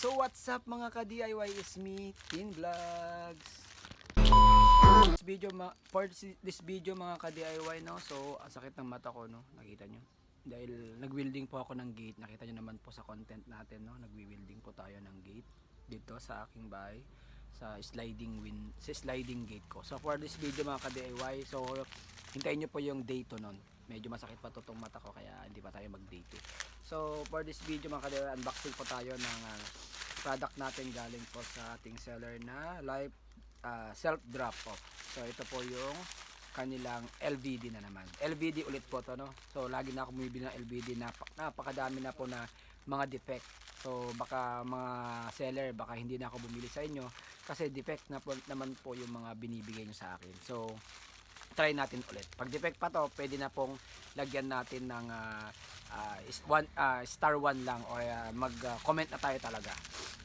So what's up mga ka-DIY is me, Teen Vlogs. This video for this- video mga ka-DIY no. So ang sakit ng mata ko no, nakita nyo. Dahil nag-welding po ako ng gate, nakita nyo naman po sa content natin no, nagwi-welding po tayo ng gate dito sa aking bahay sa sliding win sa sliding gate ko. So for this video mga ka-DIY, so hintayin nyo po yung date to nun. Medyo masakit pa to tong mata ko kaya hindi pa tayo mag-date. eh. So for this video mga ka-DIY, unboxing po tayo ng ah, product natin galing po sa ating seller na Life ah, Self Drop Off. So ito po yung kanilang LVD na naman. LVD ulit po to no. So lagi na ako bumibili ng LVD na napakadami na po na mga defect. So baka mga seller baka hindi na ako bumili sa inyo kasi defect na po, naman po yung mga binibigay nyo sa akin. So try natin ulit. Pag defect pa to, pwede na pong lagyan natin ng ah, is one, ah, star 1 lang or ah, mag-comment na tayo talaga.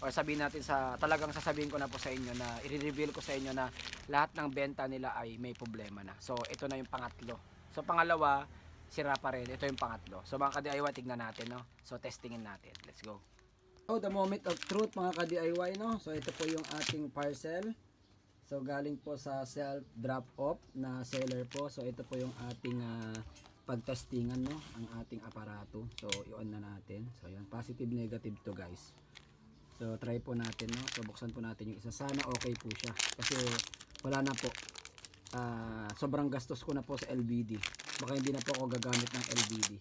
Or sabihin natin sa, talagang sasabihin ko na po sa inyo na, i-reveal ko sa inyo na lahat ng benta nila ay may problema na. So, ito na yung pangatlo. So, pangalawa, sira pa rin. Ito yung pangatlo. So, mga ka-DIY, tignan natin, no? So, testingin natin. Let's go. Oh, the moment of truth, mga ka-DIY, no? So, ito po yung ating parcel. So galing po sa self drop off na seller po. So ito po yung ating ah, pagtestingan no, ang ating aparato. So i-on na natin. So yan, positive negative to guys. So try po natin no. So buksan po natin yung isa. Sana okay po siya kasi wala na po. Ah, sobrang gastos ko na po sa LVD. Baka hindi na po ako gagamit ng LVD.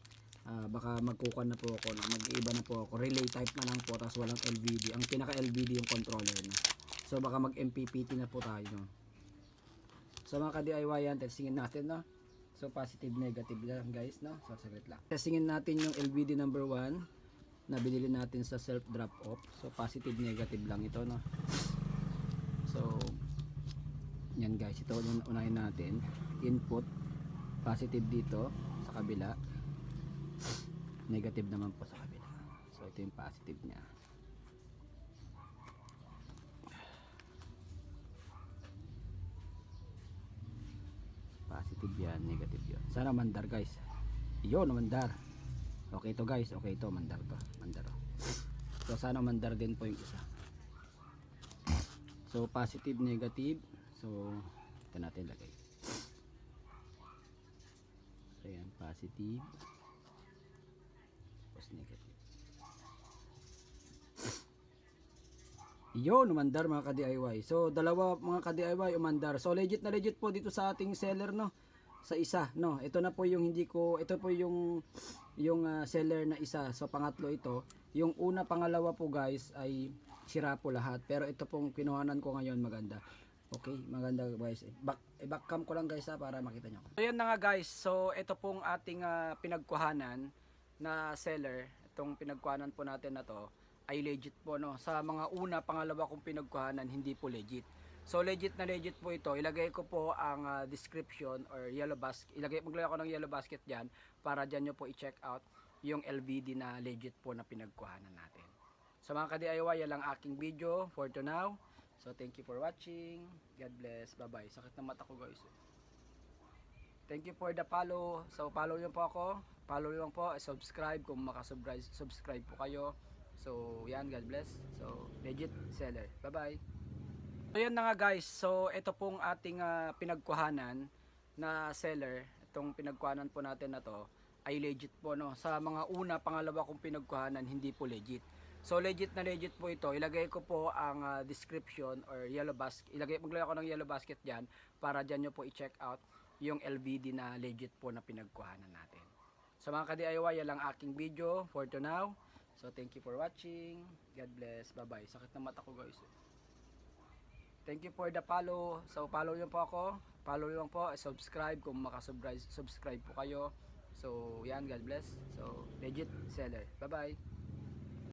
Ah, baka magkukuha na po ako, no? mag-iiba na po ako. Relay type na lang po, tapos walang LVD. Ang pinaka LVD yung controller na. So baka mag MPPT na po tayo. No? So mga ka-DIY yan, testingin natin no. So positive negative lang guys no. So saglit lang. Testingin natin yung LVD number 1 na binili natin sa self drop off. So positive negative lang ito no. So yan guys, ito yung unahin natin. Input positive dito sa kabila. Negative naman po sa kabila. So ito yung positive niya. Positive yan, negative yan. Sana mandar guys. Yun, mandar. Okay to guys, okay to, mandar to. Mandar. oh. So sana mandar din po yung isa. So positive, negative. So ito natin lagay. So yan, positive. Tapos negative. Yun, umandar mga ka-DIY. So, dalawa mga ka-DIY umandar. So, legit na legit po dito sa ating seller, no? Sa isa, no? Ito na po yung hindi ko, ito po yung, yung ah, seller na isa. So, pangatlo ito. Yung una, pangalawa po guys, ay sira po lahat. Pero ito pong kinuhanan ko ngayon, maganda. Okay, maganda guys. Back, eh, back cam ko lang guys ha, para makita nyo. So, yan na nga guys. So, ito pong ating ah, pinagkuhanan na seller. Itong pinagkuhanan po natin na to ay legit po no. Sa mga una, pangalawa kong pinagkuhanan, hindi po legit. So legit na legit po ito. Ilagay ko po ang ah, description or yellow basket. Ilagay maglagay ako ng yellow basket diyan para diyan niyo po i-check out yung LVD na legit po na pinagkuhanan natin. Sa mga ka-DIY, yan lang aking video for to now. So thank you for watching. God bless. Bye-bye. Sakit ng mata ko guys. Thank you for the follow. So follow niyo po ako. Follow lang po. Subscribe kung makasubscribe subscribe po kayo. So yan, God bless. So legit seller. Bye-bye. So yan na nga guys. So ito pong ating ah, pinagkuhanan na seller. Itong pinagkuhanan po natin na to ay legit po no. Sa mga una, pangalawa kong pinagkuhanan, hindi po legit. So legit na legit po ito. Ilagay ko po ang ah, description or yellow basket. Ilagay maglagay ako ng yellow basket diyan para diyan niyo po i-check out yung LVD na legit po na pinagkuhanan natin. Sa mga ka-DIY, yan lang aking video for to now. So thank you for watching. God bless. Bye-bye. Sakit ng mata ko guys. Thank you for the follow. So follow niyo po ako. Follow lang po. Subscribe kung makasubscribe subscribe po kayo. So yan, God bless. So legit seller. Bye-bye.